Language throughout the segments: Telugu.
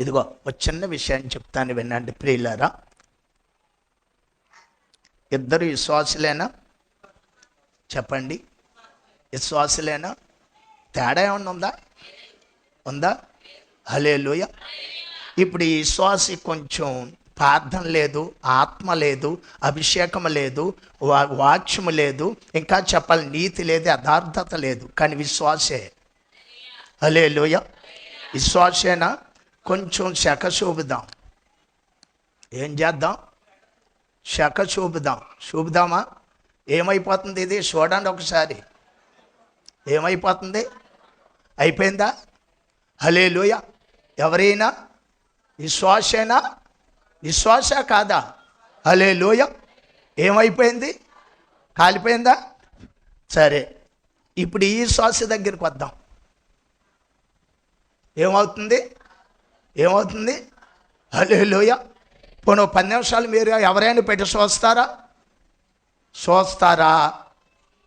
ఇదిగో ఒక చిన్న విషయాన్ని చెప్తాను వినండి ప్రియులారా. ఇద్దరు విశ్వాసులేనా? చెప్పండి. విశ్వాసులేనా? తేడా ఏమన్నా ఉందా? ఉందా? హలే ఇప్పుడు ఈ విశ్వాసి కొంచెం ప్రార్థన లేదు ఆత్మ లేదు అభిషేకం లేదు వా వాక్యము లేదు ఇంకా చెప్పాలి నీతి లేదు యథార్థత లేదు. కానీ విశ్వాసే. హలే లోయ విశ్వాసేనా? కొంచెం శక చూపుదాం ఏం చేద్దాం? శక చూపుదాం చూపుదామా ఏమైపోతుంది ఇది? చూడండి ఒకసారి. ఏమైపోతుంది? అయిపోయిందా? హలే లోయ ఎవరైనా విశ్వాసేనా? విశ్వాస కాదా? హలే లోయ ఏమైపోయింది? కాలిపోయిందా? సరే. ఇప్పుడు ఈ శ్వాస దగ్గరికి వద్దాం. ఏమవుతుంది? ఏమవుతుంది? హలే లోయ పోను పది నిమిషాలు మీరు ఎవరైనా పెట్టి చూస్తారా చూస్తారా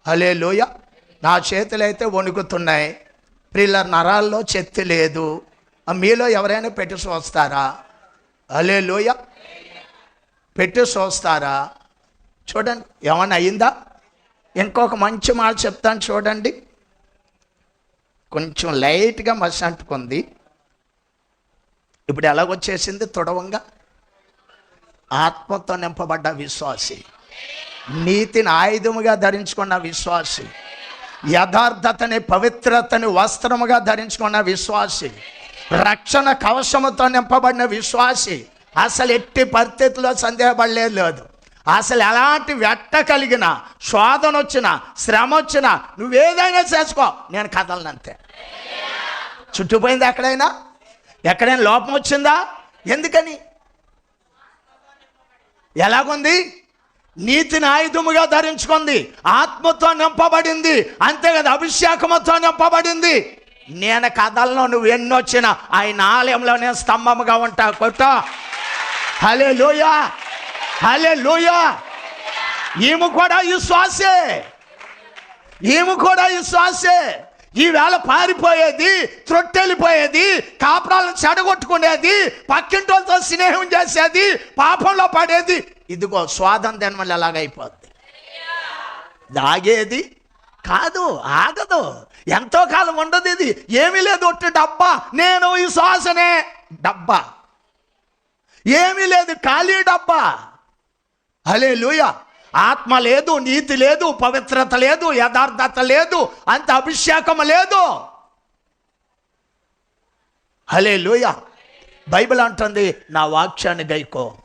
హలే లోయ నా చేతులు అయితే వణుకుతున్నాయి. ప్రిల్ల నరాల్లో చెత్తి లేదు. ఆ మీలో ఎవరైనా పెట్టి చూస్తారా హలే లోయ పెట్టి చూస్తారా చూడండి ఏమన్నా అయిందా? ఇంకొక మంచి మాట చెప్తాను చూడండి. కొంచెం లైట్గా మసి అంటుకుంది ఇప్పుడు ఎలాగొచ్చేసింది? తొడవంగా. ఆత్మతో నింపబడ్డ విశ్వాసి. నీతిని ఆయుధముగా ధరించుకున్న విశ్వాసి. యథార్థతని పవిత్రతని వస్త్రముగా ధరించుకున్న విశ్వాసి. రక్షణ కవచముతో నింపబడిన విశ్వాసి. అసలు ఎట్టి పరిస్థితుల్లో సందేహపడలేదు లేదు. అసలు ఎలాంటి వెట్ట కలిగిన శోధన వచ్చినా శ్రమ వచ్చినా నువ్వేదైనా చేసుకో. నేను కదలనంతే. చుట్టుపోయింది ఎక్కడైనా? ఎక్కడైనా లోపం వచ్చిందా? ఎందుకని? ఎలాగుంది? నీతిని ఆయుధముగా ధరించుకుంది. ఆత్మతో నింపబడింది. అంతే కదా అభిషేకముతో నింపబడింది. నేను కథల్లో నువ్వు ఎన్నొచ్చిన ఆయన ఆలయంలో నేను స్తంభముగా ఉంటా. కొట్ట. హలే లోయా హలే లోయా ఈమె కూడా ఈ శ్వాసే. ఈమె కూడా ఈ శ్వాసే. ఈవేళ పారిపోయేది త్రొట్టెళ్ళిపోయేది కాపురాలను చెడగొట్టుకునేది పక్కింటోళ్ళతో స్నేహం చేసేది పాపంలో పడేది. ఇదిగో స్వాదం తినమని ఎలాగైపోద్ది? దాగేది? కాదు ఆగదు. ఎంతో కాలం ఉండదు ఇది. ఏమీ లేదు ఒట్టి డబ్బా. నేను ఈ శ్వాసనే. డబ్బా. ఏమీ లేదు ఖాళీ డబ్బా. అలే లూయా ఆత్మ లేదు నీతి లేదు పవిత్రత లేదు యథార్థత లేదు అంత అభిషేకం లేదు. హలే బైబిల్ అంటుంది నా వాక్యాన్ని గైకో.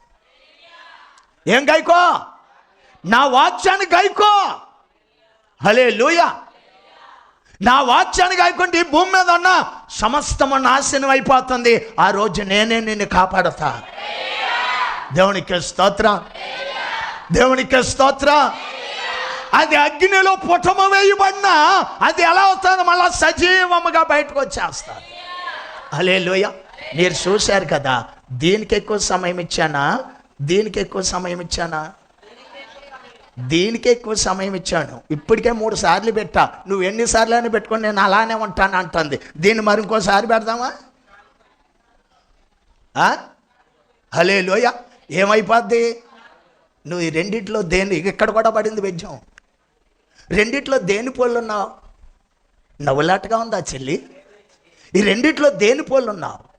ఏం గైకో? నా వాక్యాన్ని గైకో. హలే నా వాక్యాన్ని గాయకుంటే ఈ భూమి మీద ఉన్న సమస్తము నాశనం అయిపోతుంది. ఆ రోజు నేనే నిన్ను కాపాడతా. దేవునికి స్తోత్రం. దేవునికి స్తోత్ర. అది అగ్నిలో పుటమ వేయబడినా అది ఎలా అవుతుంది మళ్ళా సజీవముగా బయటకు వచ్చేస్తారు అలే లోయ మీరు చూశారు కదా దీనికి ఎక్కువ సమయం ఇచ్చానా? దీనికి ఎక్కువ సమయం ఇచ్చానా? దీనికి ఎక్కువ సమయం ఇచ్చాను. ఇప్పటికే మూడు సార్లు పెట్టా. నువ్వు ఎన్నిసార్లు అని పెట్టుకొని నేను అలానే ఉంటాను అంటుంది. దీన్ని మరి ఇంకోసారి పెడదామా? హలే లోయ ఏమైపోద్ది? నువ్వు ఈ రెండిట్లో దేని ఇక్కడ కూడా పడింది వెజ్జం రెండిట్లో దేని పోళ్ళు ఉన్నావు నవ్వులాటగా ఉందా చెల్లి? ఈ రెండిట్లో దేని పోళ్ళు ఉన్నావు